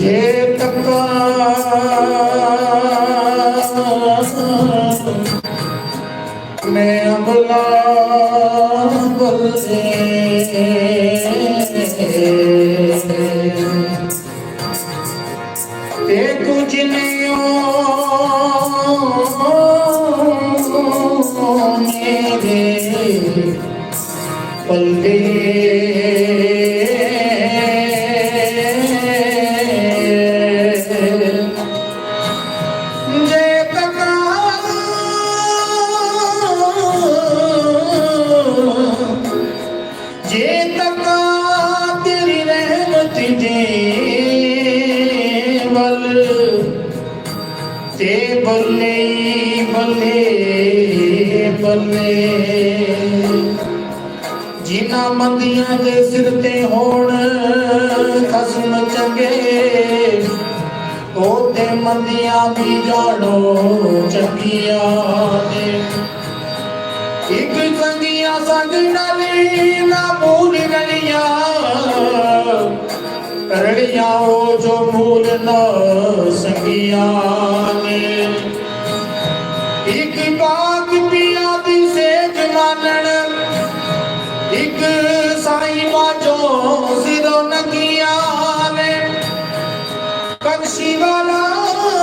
ਜੇ ਬੱਲੇ ਬੱਲੇ ਬੱਲੇ ਜਿਨ੍ਹਾਂ ਮੰਦੀਆਂ ਦੇ ਸਿਰ ਤੇ ਹੋਣ ਖਸਮ ਚੰਗੇ, ਉਹ ਤੇ ਮੰਦੀਆਂ ਦੀ ਜਾਣੋ ਚੰਗੀਆਂ ਨੇ। ਇੱਕ ਸੰਗੀਆਂ ਸੰਗ ਨਾਲੀ ਨਾ ਮੂਲ ਰਲੀਆਂ ਰਲੀਆਂ ਉਹ ਜੋ ਮੂਲ ਨਾ ਸੰਗੀਆਂ। ਬਖਸ਼ੀ ਵਾਲਾ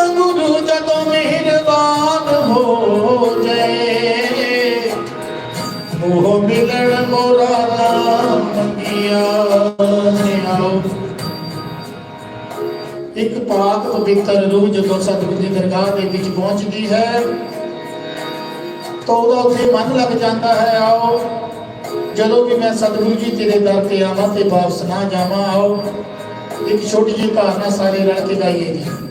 ਗੁਰੂ ਜਦੋਂ ਮਿਹਰਬਾਨ ਹੋ ਜਾਏ। ਉਹ ਮਿਲਣ ਮੋਰਾ ਨਾਮ ਮੰਗਿਆ ਇੱਕ ਪਾਕ ਪਵਿੱਤਰ ਰੂਹ ਜਦੋਂ ਸਤਿਗੁਰੂ ਦੀ ਦਰਗਾਹ ਦੇ ਵਿੱਚ ਪਹੁੰਚਦੀ ਹੈ, ਤਾਂ ਉਹਦਾ ਉੱਥੇ ਮਨ ਲੱਗ ਜਾਂਦਾ ਹੈ, ਆਓ। ਜਦੋਂ ਵੀ ਮੈਂ ਸਤਿਗੁਰੂ ਜੀ ਤੇਰੇ ਦਰ ਤੇ ਆਵਾਂ ਤੇ ਵਾਪਸ ਨਾ ਜਾਵਾਂ, ਆਓ। ਇੱਕ ਛੋਟੀ ਜਿਹੀ ਭਾਵਨਾ ਸਾਰੇ ਰਲ ਕੇ ਗਾਈਏ ਜੀ।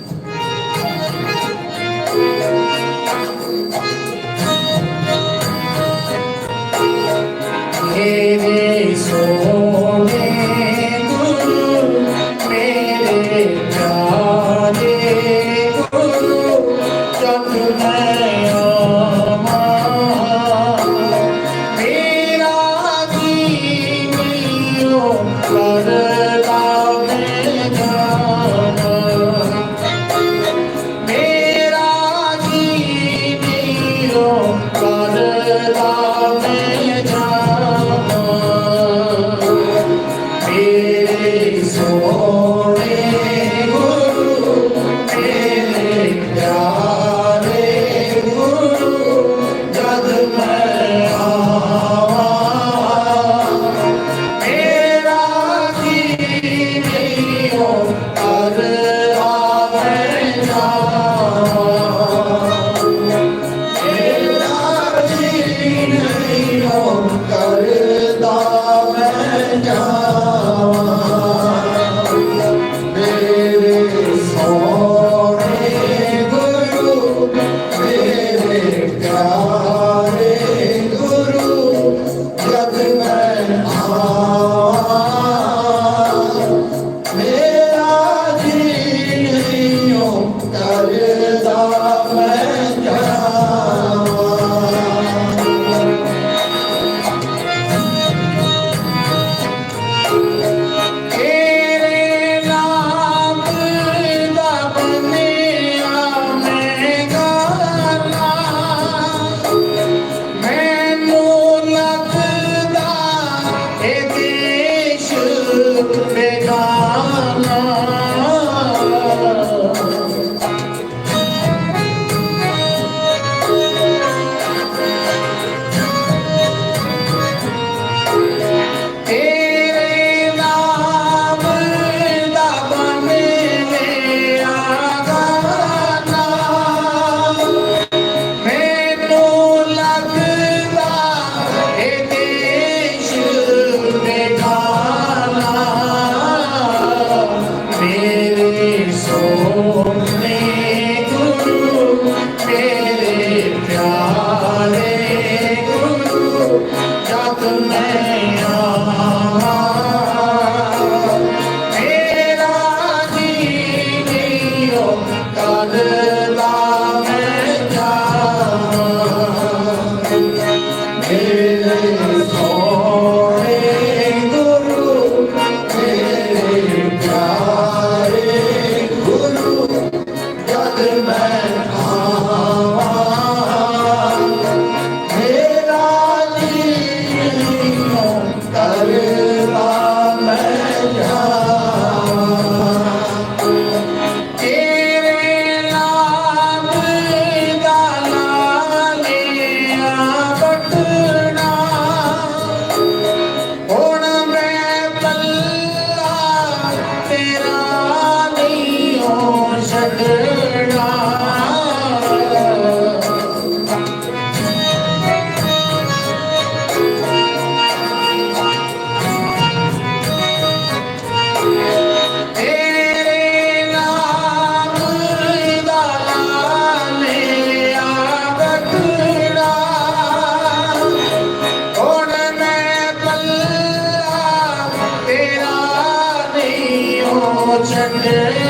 Fatima ਹੋ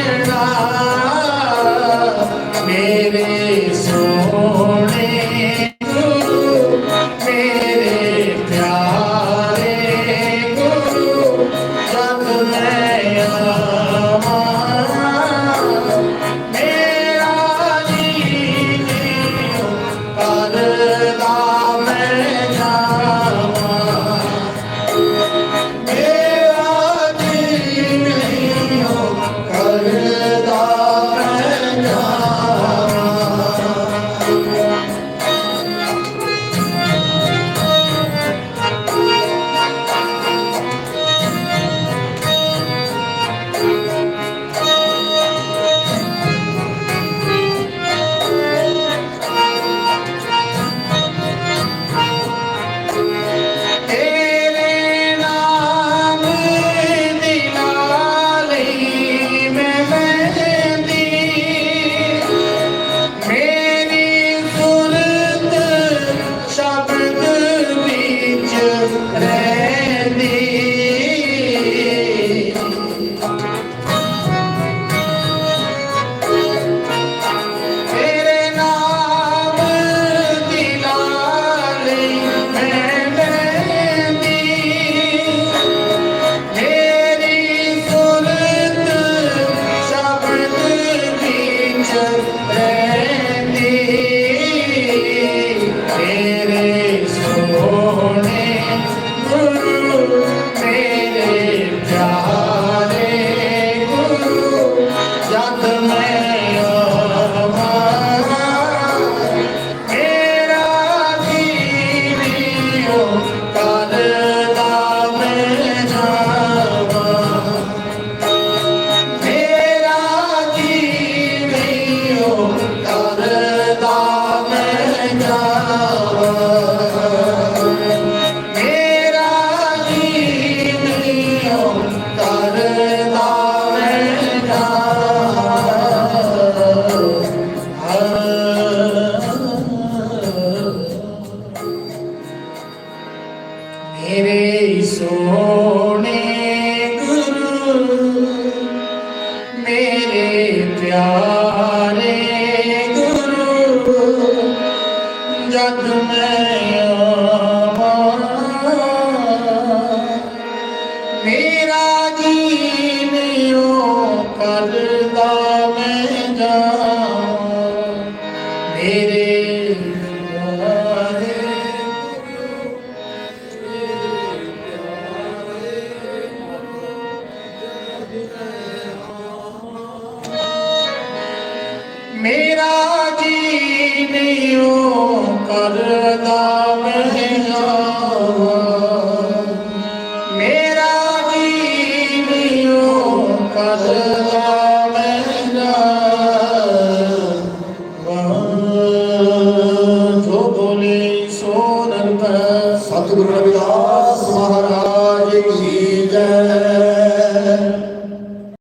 ਮੇਰਾ ਜੀਵਿਓ ਕਰਦਾ ਮੈਂ ਜਾਵਾਂ